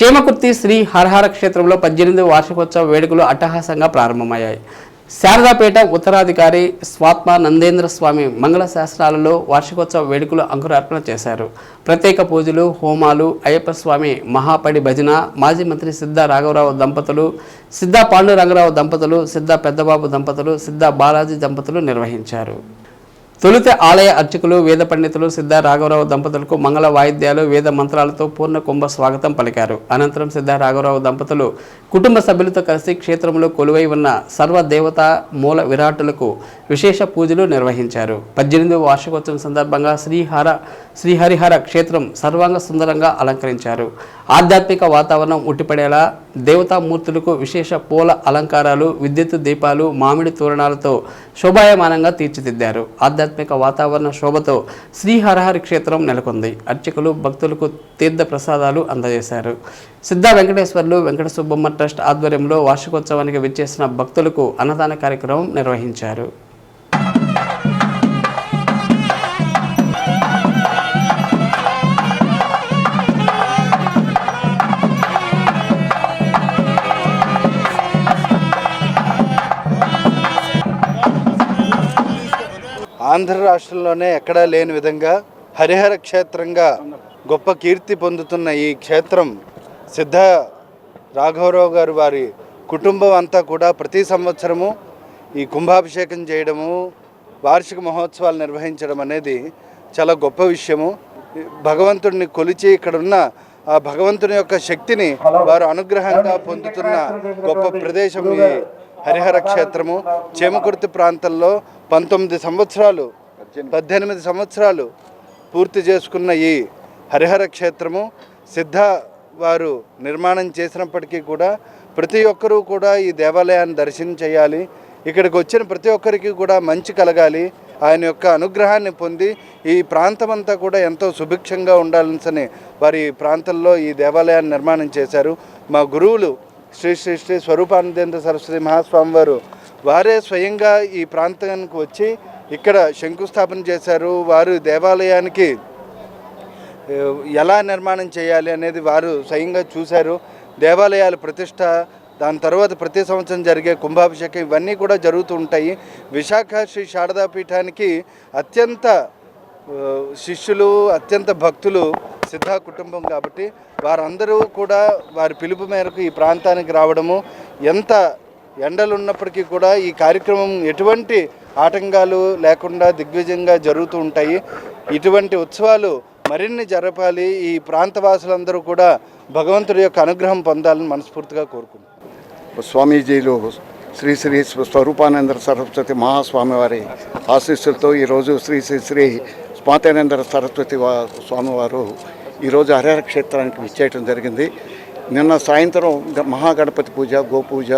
చేమకుర్తి శ్రీ హరహర క్షేత్రంలో పద్దెనిమిది వార్షికోత్సవ వేడుకలు అట్టహాసంగా ప్రారంభమయ్యాయి. శారదాపేట ఉత్తరాధికారి స్వాత్మ నందేంద్ర స్వామి మంగళ శాస్త్రాలలో వార్షికోత్సవ వేడుకలు అంకురార్పణ చేశారు. ప్రత్యేక పూజలు హోమాలు అయ్యప్ప స్వామి మహాపడి భజన మాజీ మంత్రి సిద్ధ రాఘవరావు దంపతులు సిద్ధ పాండురంగరావు దంపతులు సిద్ధ పెద్దబాబు దంపతులు సిద్ధ బాలాజీ దంపతులు నిర్వహించారు. తొలుత ఆలయ అర్చకులు వేద పండితులు సిద్ధ రాఘవరావు దంపతులకు మంగళ వాయిద్యాలు వేద మంత్రాలతో పూర్ణ కుంభ స్వాగతం పలికారు. అనంతరం సిద్ధ రాఘవరావు దంపతులు కుటుంబ సభ్యులతో కలిసి క్షేత్రంలో కొలువై ఉన్న సర్వదేవత మూల విరాటులకు విశేష పూజలు నిర్వహించారు. పద్దెనిమిదవ వార్షికోత్సవం సందర్భంగా శ్రీహర శ్రీహరిహర క్షేత్రం సర్వాంగ సుందరంగా అలంకరించారు. ఆధ్యాత్మిక వాతావరణం ఉట్టిపడేలా దేవతామూర్తులకు విశేష పూల అలంకారాలు విద్యుత్ దీపాలు మామిడి తోరణాలతో శోభాయమానంగా తీర్చిదిద్దారు. ఆధ్యాత్మిక వాతావరణ శోభతో శ్రీహరహరి క్షేత్రం నెలకొంది. అర్చకులు భక్తులకు తీర్థ ప్రసాదాలు అందజేశారు. సిద్ధ వెంకటేశ్వర్లు వెంకట సుబ్బమ్మ ట్రస్ట్ ఆధ్వర్యంలో వార్షికోత్సవానికి విచ్చేసిన భక్తులకు అన్నదాన కార్యక్రమం నిర్వహించారు. ఆంధ్ర రాష్ట్రంలోనే ఎక్కడా లేని విధంగా హరిహర క్షేత్రంగా గొప్ప కీర్తి పొందుతున్న ఈ క్షేత్రం సిద్ధ రాఘవరావు గారు వారి కుటుంబం అంతా కూడా ప్రతి సంవత్సరము ఈ కుంభాభిషేకం చేయడము వార్షిక మహోత్సవాలు నిర్వహించడం అనేది చాలా గొప్ప విషయము. భగవంతుడిని కొలిచి ఇక్కడ ఉన్న ఆ భగవంతుని యొక్క శక్తిని వారు అనుగ్రహంగా పొందుతున్న గొప్ప ప్రదేశం ఈ హరిహర క్షేత్రము. చేమకుర్తి ప్రాంతంలో పంతొమ్మిది సంవత్సరాలు పద్దెనిమిది సంవత్సరాలు పూర్తి చేసుకున్న ఈ హరిహర క్షేత్రము సిద్ధ వారు నిర్మాణం చేసినప్పటికీ కూడా ప్రతి ఒక్కరూ కూడా ఈ దేవాలయాన్ని దర్శనం చేయాలి. ఇక్కడికి వచ్చిన ప్రతి ఒక్కరికి కూడా మంచి కలగాలి. ఆయన యొక్క అనుగ్రహాన్ని పొంది ఈ ప్రాంతమంతా కూడా ఎంతో సుభిక్షంగా ఉండాలని వారి ప్రాంతంలో ఈ దేవాలయాన్ని నిర్మాణం చేశారు. మా గురువులు శ్రీ శ్రీ శ్రీ స్వరూపానందేంద్ర సరస్వతి మహాస్వామి వారు వారే స్వయంగా ఈ ప్రాంతానికి వచ్చి ఇక్కడ శంకుస్థాపన చేశారు. వారు దేవాలయానికి ఎలా నిర్మాణం చేయాలి అనేది వారు స్వయంగా చూశారు. దేవాలయాల ప్రతిష్ట దాని తర్వాత ప్రతి సంవత్సరం జరిగే కుంభాభిషేకం ఇవన్నీ కూడా జరుగుతూ ఉంటాయి. విశాఖ శ్రీ శారదా పీఠానికి అత్యంత శిష్యులు అత్యంత భక్తులు సిద్ధా కుటుంబం కాబట్టి వారందరూ కూడా వారి పిలుపు మేరకు ఈ ప్రాంతానికి రావడము ఎంత ఎండలు ఉన్నప్పటికీ కూడా ఈ కార్యక్రమం ఎటువంటి ఆటంకాలు లేకుండా దిగ్విజయంగా జరుగుతూ ఉంటాయి. ఇటువంటి ఉత్సవాలు మరిన్ని జరపాలి. ఈ ప్రాంతవాసులందరూ కూడా భగవంతుడి యొక్క అనుగ్రహం పొందాలని మనస్ఫూర్తిగా కోరుకుంటున్నాను స్వామీజీలు శ్రీ శ్రీ స్వరూపానంద సరస్వతి మహాస్వామివారి ఆశీస్సులతో ఈరోజు శ్రీ శ్రీ శ్రీ స్వాతానంద సరస్వతి వా స్వామివారు ఈరోజు హరిహర క్షేత్రానికి విచ్చేయటం జరిగింది. నిన్న సాయంత్రం మహాగణపతి పూజ గోపూజ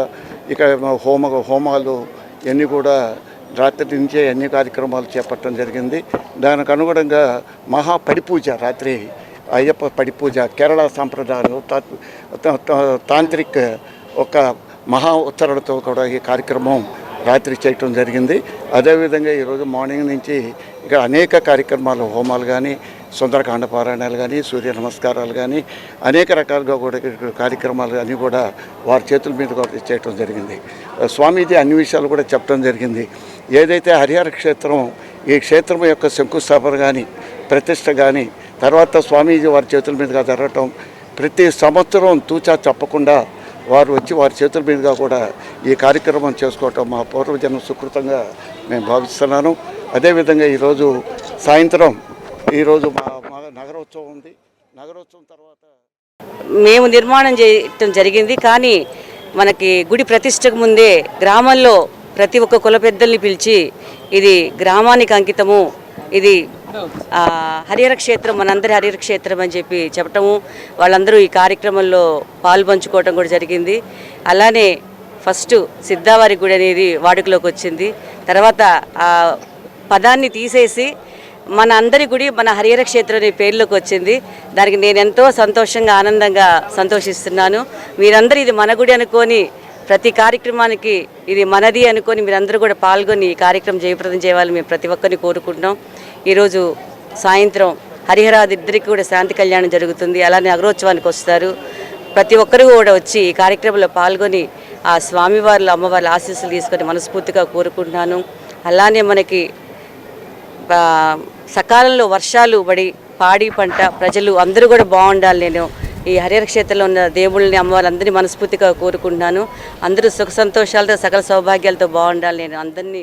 ఇక హోమ హోమాలు ఇవన్నీ కూడా రాత్రి నుంచే అన్ని కార్యక్రమాలు చేపట్టడం జరిగింది. దానికి అనుగుణంగా మహా పూజ రాత్రి అయ్యప్ప పడిపూజ కేరళ సాంప్రదాయాలు తా- తాంత్రిక్ ఒక మహా ఉత్తరాలతో కూడా ఈ కార్యక్రమం రాత్రి చేయటం జరిగింది. అదేవిధంగా ఈరోజు మార్నింగ్ నుంచి ఇక్కడ అనేక కార్యక్రమాలు హోమాలు కానీ సుందరకాండ పారాయణాలు కానీ సూర్య నమస్కారాలు కానీ అనేక రకాలుగా కూడా కార్యక్రమాలు అన్నీ కూడా వారి చేతుల మీద కూడా చేయటం జరిగింది. స్వామీజీ అన్ని విషయాలు కూడా చెప్పడం జరిగింది. ఏదైతే హరిహర క్షేత్రం ఈ క్షేత్రం యొక్క శంకుస్థాపన కానీ ప్రతిష్ట కానీ తర్వాత స్వామీజీ వారి చేతుల మీదుగా జరగటం ప్రతి సంవత్సరం తూచా చెప్పకుండా వారు వచ్చి వారి చేతుల మీదుగా కూడా ఈ కార్యక్రమం చేసుకోవటం మా పూర్వజన్మ సుకృతంగా నేను భావిస్తున్నాను. అదేవిధంగా ఈరోజు సాయంత్రం ఈరోజు మా నగరోత్సవం ఉంది. నగరోత్సవం తర్వాత మేము నిర్మాణం చేయటం జరిగింది. కానీ మనకి గుడి ప్రతిష్టకు ముందే గ్రామంలో ప్రతి ఒక్క కుల పెద్దల్ని పిలిచి ఇది గ్రామానికి అంకితము ఇది హరిహర క్షేత్రం మనందరి హరిహర క్షేత్రం అని చెప్పి చెప్పటము వాళ్ళందరూ ఈ కార్యక్రమంలో పాల్పంచుకోవటం కూడా జరిగింది. అలానే ఫస్ట్ సిద్ధావారి గుడి అనేది వాడుకలోకి వచ్చింది. తర్వాత ఆ పదాన్ని తీసేసి మన అందరి గుడి మన హరిహర క్షేత్రం అనే పేర్లోకి వచ్చింది. దానికి నేను ఎంతో సంతోషంగా ఆనందంగా సంతోషిస్తున్నాను. మీరందరూ ఇది మన గుడి అనుకొని ప్రతి కార్యక్రమానికి ఇది మనది అనుకొని మీరందరూ కూడా పాల్గొని ఈ కార్యక్రమం జయప్రదం చేయాలని మేము ప్రతి ఒక్కరిని కోరుకుంటున్నాం. ఈరోజు సాయంత్రం హరిహరాదిద్దరికి కూడా శాంతి కళ్యాణం జరుగుతుంది. అలానే అగ్రోత్సవానికి వస్తారు. ప్రతి ఒక్కరు కూడా వచ్చి ఈ కార్యక్రమంలో పాల్గొని ఆ స్వామివార్ల అమ్మవార్ల ఆశీస్సులు తీసుకొని మనస్ఫూర్తిగా కోరుకుంటున్నాను. అలానే మనకి సకాలంలో వర్షాలు పడి పాడి పంట ప్రజలు అందరూ కూడా బాగుండాలి. నేను ఈ హరిహర క్షేత్రంలో ఉన్న దేవుళ్ళని అమ్మవారందరినీ మనస్ఫూర్తిగా కోరుకుంటున్నాను. అందరూ సుఖ సంతోషాలతో సకల సౌభాగ్యాలతో బాగుండాలి. నేను అందరినీ